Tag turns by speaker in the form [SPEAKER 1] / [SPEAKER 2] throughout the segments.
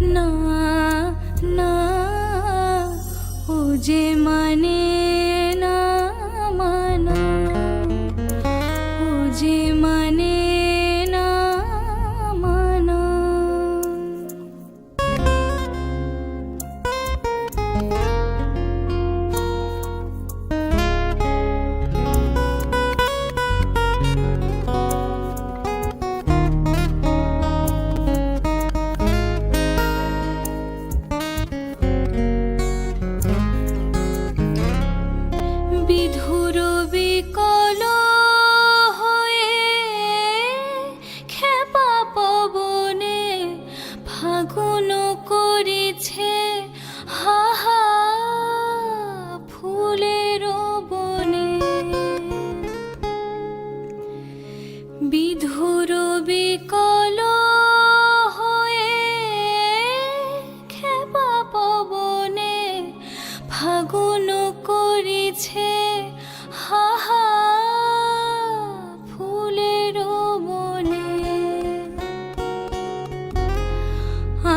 [SPEAKER 1] না না ও যে মানে বিধুর বিকল হয়ে খেপা পবনে ফাগুন করেছে হাহা ফুলের বনে।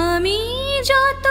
[SPEAKER 1] আমি যত